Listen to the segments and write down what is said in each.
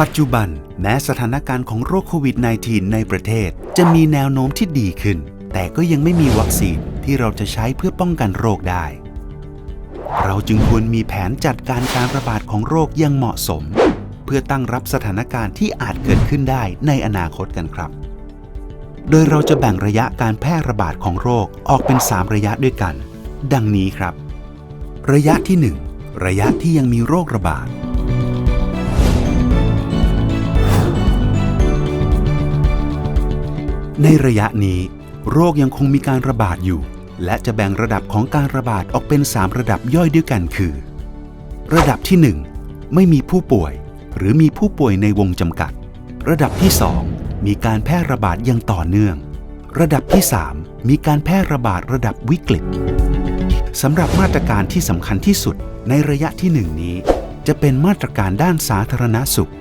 ปัจจุบันแม้สถานการณ์ของโรคโควิด -19 ในประเทศ จะมีแนวโน้มที่ดีขึ้น แต่ก็ยังไม่มีวัคซีนที่เราจะใช้เพื่อป้องกันโรคได้ เราจึงควรมีแผนจัดการการระบาดของโรคอยังเหมาะสม เพื่อตั้งรับสถานการณ์ที่อาจเกิดขึ้นได้ในอนาคตกันครับ โดยเราจะแบ่งระยะการแพร่ระบาดของโรคออกเป็น 3 ระยะด้วยกัน ดังนี้ครับ ระยะที่ 1 ระยะที่ยังมีโรคระบาด ในระยะนี้ โรคยังคงมีการระบาดอยู่ และจะแบ่งระดับของการระบาดออกเป็น 3 ระดับย่อยด้วยกันคือ ระดับที่ 1 ไม่มีผู้ป่วย หรือมีผู้ป่วยในวงจำกัด ระดับที่ 2 มีการแพร่ระบาดอย่างต่อเนื่อง ระดับที่ 3 มีการแพร่ระบาดระดับวิกฤตสำหรับมาตรการที่สำคัญที่สุดในระยะที่ 1 นี้ จะเป็นมาตรการด้านสาธารณสุข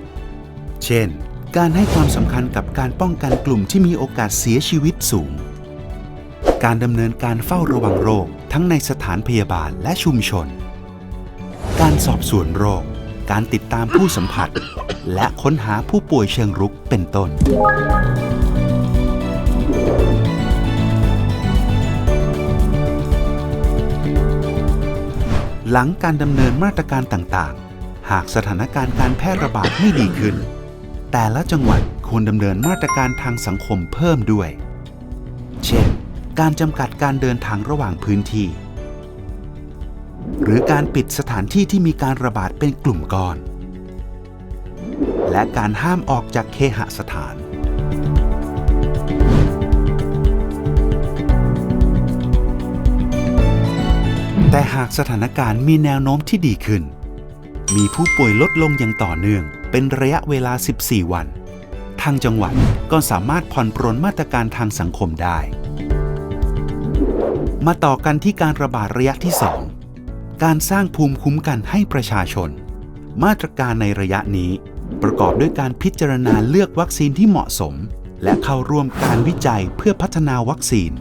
เช่น การให้ความสำคัญกับการป้องกันกลุ่มที่มีโอกาสเสียชีวิตสูง การดำเนินการเฝ้าระวังโรคทั้งในสถานพยาบาลและชุมชน การสอบสวนโรค การติดตามผู้สัมผัส และค้นหาผู้ป่วยเชิงรุกเป็นต้น หลังการดำเนินมาตรการต่างๆ หากสถานการณ์การแพร่ระบาดไม่ดีขึ้น แต่ละจังหวัดควรดำเนินมาตรการทางสังคมเพิ่มด้วย เช่น การจำกัดการเดินทางระหว่างพื้นที่ หรือการปิดสถานที่ที่มีการระบาดเป็นกลุ่มก้อน และการห้ามออกจากเคหสถานแต่หากสถานการณ์มีแนวโน้มที่ดีขึ้น มีผู้ป่วยลดลงอย่างต่อเนื่อง เป็นระยะเวลา 14 วัน ทางจังหวัดก็สามารถผ่อนปรนมาตรการทางสังคมได้ มาต่อกันที่การระบาดระยะที่ 2 การสร้างภูมิคุ้มกันให้ประชาชน มาตรการในระยะนี้ ประกอบด้วยการพิจารณาเลือกวัคซีนที่เหมาะสม และเข้าร่วมการวิจัยเพื่อพัฒนาวัคซีน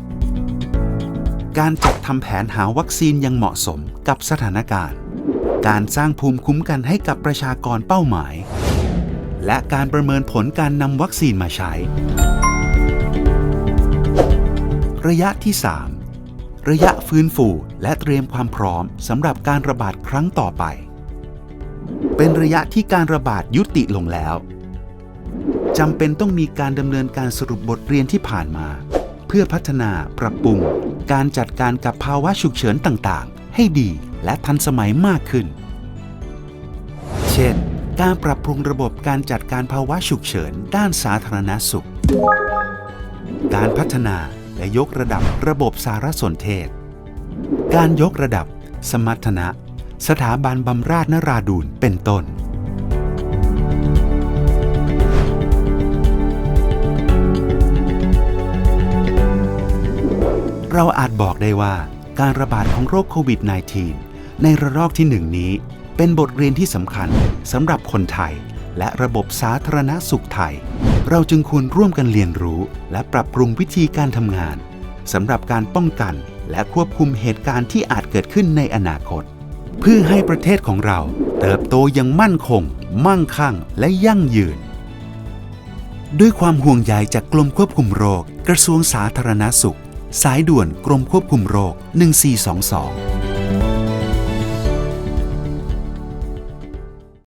การจัดทำแผนหาวัคซีนยังเหมาะสมกับสถานการณ์ การสร้างภูมิคุ้มกันให้กับประชากรเป้าหมาย และการประเมินผลการนำวัคซีนมาใช้ ระยะที่ 3 ระยะฟื้นฟูและเตรียมความพร้อมสำหรับการระบาดครั้งต่อไป เป็นระยะที่การระบาดยุติลงแล้วจำเป็นต้องมีการดำเนินการสรุปบทเรียนที่ผ่านมา เพื่อพัฒนาปรับปรุง การจัดการกับภาวะฉุกเฉินต่าง ให้ดีและทันสมัยมากขึ้น เช่น การปรับปรุงระบบการจัดการภาวะฉุกเฉินด้านสาธารณสุข การพัฒนาและยกระดับระบบสารสนเทศ การยกระดับ สมรรถนะ สถาบันบำราศนราดูนเป็นต้นเราอาจบอกได้ว่า การระบาดของโรคโควิด -19 ในระลอกที่หนึ่งนี้ เป็นบทเรียนที่สำคัญสำหรับคนไทย และระบบสาธารณสุขไทย เราจึงควรร่วมกันเรียนรู้ และปรับปรุงวิธีการทำงานสำหรับการป้องกัน และควบคุมเหตุการณ์ที่อาจเกิดขึ้นในอนาคต เพื่อให้ประเทศของเรา เติบโตอย่างมั่นคง มั่งคั่ง และยั่งยืนด้วยความห่วงใยจากกรมควบคุมโรค กระทรวงสาธารณสุข สายด่วนกรมควบคุมโรค 1422